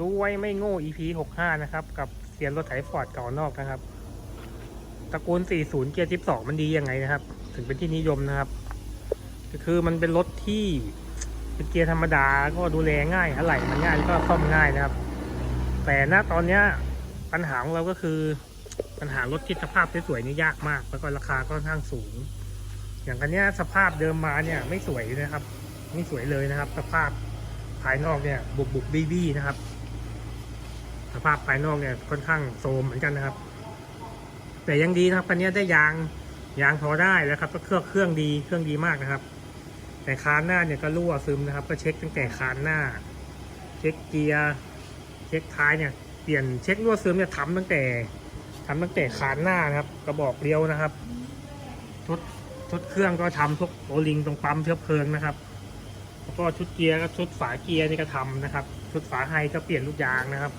รู้ไว้ไม่โง่ EP 65 นะครับ กับเสียนรถไถฟอร์ดเก่านอกนะครับตระกูล 40 เกียร์12 มันดียังไงนะครับ ถึงเป็นที่นิยมนะครับ ก็คือมันเป็นรถที่เป็นเกียร์ธรรมดาก็ดูแลง่ายอะไหล่มันง่ายแล้วก็ซ่อมง่ายนะครับ แต่ณตอนเนี้ยปัญหาของเราก็คือปัญหารถที่สภาพสวยๆนี่ยากมาก แล้วก็ราคาก็ค่อนข้างสูง อย่างคันเนี้ยสภาพเดิมมาเนี่ยไม่สวยนะครับ ไม่สวยเลยนะครับ สภาพภายนอกเนี่ยบุบบุบบี้บี้นะครับ สภาพภายนอกเนี่ยค่อนข้างโทรมเหมือนกันนะครับ แต่ยังดีนะครับคันนี้ได้ยางยางพอได้แล้วครับก็เครื่องเครื่องดีเครื่องดีมากนะครับ แต่คานหน้าเนี่ยก็รั่วซึมนะครับ ก็เช็คตั้งแต่คานหน้า เช็คเกียร์เช็คท้ายเนี่ยเปลี่ยนเช็ครั่วซึมเนี่ยทำตั้งแต่ทำตั้งแต่คานหน้านะครับ กระบอกเดียวนะครับชุดชุดเครื่องก็ทำทุกโอลิงตรงปั๊มเชื้อเพลิงนะครับแล้วก็ชุดเกียร์ก็ชุดฝาเกียร์นี่ก็ทำนะครับ ชุดฝาไฮก็เปลี่ยนลูกยางนะครับ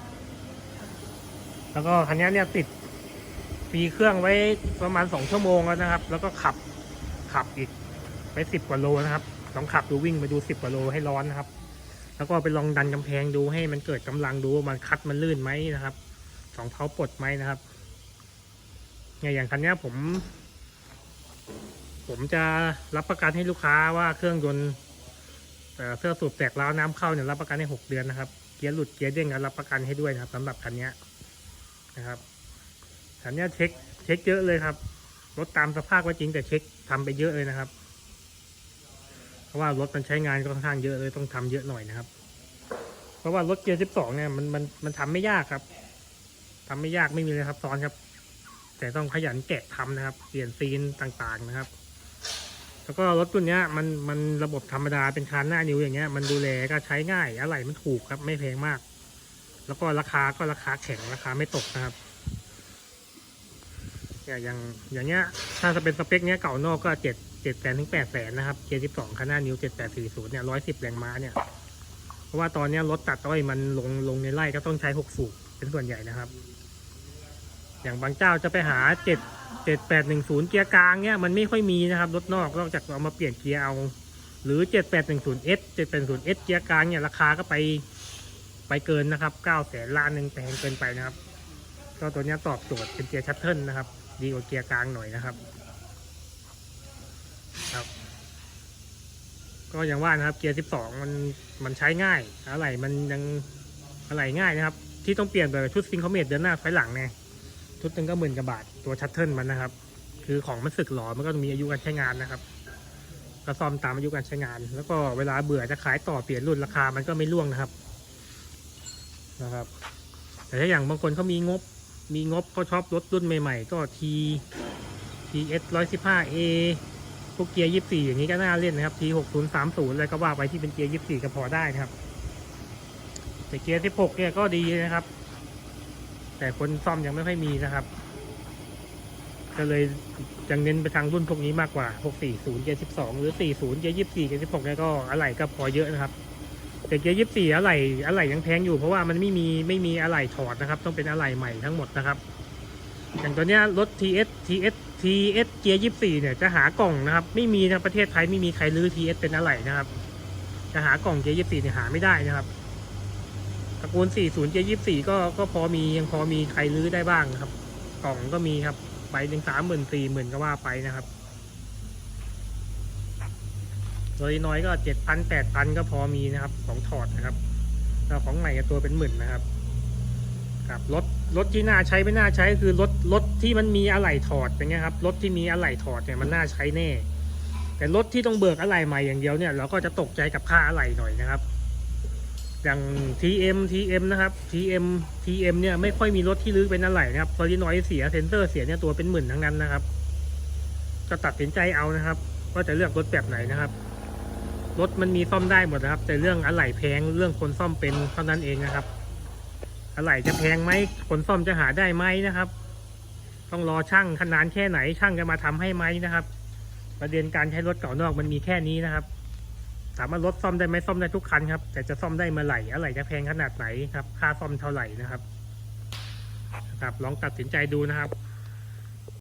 แล้วก็คันนี้เนี่ยติดปีเครื่องไว้ประมาณสองชั่วโมงแล้วนะครับ แล้วก็ขับขับอีกไปสิบกว่าโลนะครับลองขับดูวิ่งไปดูสิบกว่าโลให้ร้อนนะครับ แล้วก็ไปลองดันกำแพงดูให้มันเกิดกำลังดูว่ามันคัดมันลื่นไหมนะครับสองเท้าปลดไหมนะครับเนี่ยอย่างคันนี้ผม ผมจะรับประกันให้ลูกค้าว่าเครื่องยนต์เอ่อเครื่องสูบแตกร้าวน้ำเข้าเนี่ยรับประกันให้หกเดือนนะครับเกียร์หลุดเกียร์เด้งก็รับประกันให้ด้วยนะครับสำหรับคันนี้ นะครับคันเนี้ยเช็คเช็คเยอะเลยครับรถตามสภาพก็จริงแต่เช็คทำไปเยอะเลยนะครับ เพราะว่ารถมันใช้งานก็ค่อนข้างเยอะเลยต้องทำเยอะหน่อยนะครับ เพราะว่ารถเกียร์12เนี่ยมันมันมันทำไม่ยากครับทำไม่ยากไม่มีเลยครับซ้อนครับ แต่ต้องขยันแกะทำนะครับ เปลี่ยนซีนต่างๆนะครับ แล้วก็รถตัวเนี้ยมันมันระบบธรรมดาเป็นคานหน้านิ้วอย่างเงี้ยมันดูแลก็ใช้ง่ายอะไรมันถูกครับไม่แพงมาก แล้วก็ราคาก็ราคาแข็งราคาไม่ตกนะครับอย่างอย่างอย่างเงี้ยถ้าจะเป็นสเปคเนี้ยเก่านอกก็เจ็ดเจ็ดแสนถึงแปดแสนนะครับเกียร์สิบสองคันหน้านิ้วเจ็ดแปดสี่ศูนย์เนี่ยร้อยสิบแรงม้าเนี่ยเพราะว่าตอนเนี้ยรถตัดอ้อยมันลงลงในไร่ก็ต้องใช้หกสูบเป็นส่วนใหญ่นะครับ อย่างบางเจ้าจะไปหาเจ็ดเจ็ดแปดหนึ่งศูนย์เกียร์กลางเนี่ยมันไม่ค่อยมีนะครับรถนอกนอกจากเอามาเปลี่ยนเกียร์เอา หรือเจ็ดแปดหนึ่งศูนย์เอสเจ็ดแปดศูนย์เอสเกียร์กลางเนี่ยราคาก็ไป ไปเกินนะครับเก้าแสนล้านหนึ่งแพงเกินไปนะครับก็ตัวนี้ตอบโจทย์เป็นเกียร์ชัตเทิลนะครับ ดีกว่าเกียร์กลางหน่อยนะครับ ครับ ก็อย่างว่านะครับเกียร์12มันมันใช้ง่ายอะไรมันยังอะไรง่ายนะครับ ที่ต้องเปลี่ยนแบบชุดซิงคอมเมตเดินหน้าถอยหลังไงชุดหนึงก็หมื่นกว่าบาทตัวชัตเทิลมันนะครับ คือของมันสึกหรอมันก็มีอายุการใช้งานนะครับก็ซ่อมตามอายุการใช้งาน แล้วก็เวลาเบื่อจะขายต่อเปลี่ยนรุ่นราคามันก็ไม่ร่วงนะครับ นะครับ แต่ถ้าอย่างบางคนเขามีงบ มีงบเขาชอบรถรุ่นใหม่ ๆ ก็ T TS 115A พวกเกียร์24อย่างนี้ก็น่าเล่นนะครับ T 6 0 3 0อะไรก็ว่าไปที่เป็นเกียร์24ก็พอได้นะครับ แต่เกียร์16เนี่ยก็ดีนะครับ แต่คนซ่อมยังไม่ค่อยมีนะครับ ก็เลยยังเน้นไปทางรุ่นพวกนี้มากกว่าพวก40 เกียร์12 หรือ 40 เกียร์24 เกียร์16เนี่ยก็อะไรก็พอเยอะนะครับ แต่เกียร์24อะไรอะไรยังแพงอยู่เพราะว่ามันไม่มีไม่มีอะไรถอดนะครับ ต้องเป็นอะไรใหม่ทั้งหมดนะครับ อย่างตัวเนี้ยรถ TS TS TS เกียร์24เนี่ยจะหากล่องนะครับ ไม่มีนะประเทศไทยไม่มีใครรื้อ TS เป็นอะไรนะครับ จะหากล่องเกียร์24เนี่ยหาไม่ได้นะครับตระกูล40เกียร์24ก็ก็พอมียังพอมีใครรื้อได้บ้างครับ กล่องก็มีครับใบหนึ่งสามหมื่นสี่หมื่นก็ว่าไปนะครับ โดยน้อยก็เจ็ดพันแปดพันก็พอมีนะครับของถอดนะครับแล้วของใหม่ตัวเป็นหมื่นนะครับครับรถรถที่น่าใช้ไม่น่าใช้คือรถรถที่มันมีอะไหล่ถอดอย่างเงี้ยครับรถที่มีอะไหล่ถอดเนี่ยมันน่าใช้แน่ แต่รถที่ต้องเบิกอะไหล่ใหม่อย่างเดียวเนี่ยเราก็จะตกใจกับค่าอะไหล่หน่อยนะครับ อย่าง TM TM นะครับ TM TM เนี่ยไม่ค่อยมีรถที่ลื้อเป็นอะไหล่นะครับพอที่น้อยเสียเซนเซอร์เสียเนี่ยตัวเป็นหมื่นทั้งนั้นนะครับ ก็ตัดสินใจเอานะครับว่าจะเลือกรถแบบไหนนะครับ รถมันมีซ่อมได้หมดนะครับ แต่เรื่องอะไหล่แพงเรื่องคนซ่อมเป็นเท่านั้นเองนะครับ อะไหล่จะแพงไหมคนซ่อมจะหาได้ไหมนะครับ ต้องรอช่างขนานแค่ไหนช่างจะมาทำให้ไหมนะครับ ประเด็นการใช้รถเก่านอกมันมีแค่นี้นะครับถามว่ารถซ่อมได้ไหมซ่อมได้ทุกคันครับ แต่จะซ่อมได้เมื่อไหร่อะไหล่จะแพงขนาดไหนครับ ค่าซ่อมเท่าไหร่นะครับครับลองตัดสินใจดูนะครับ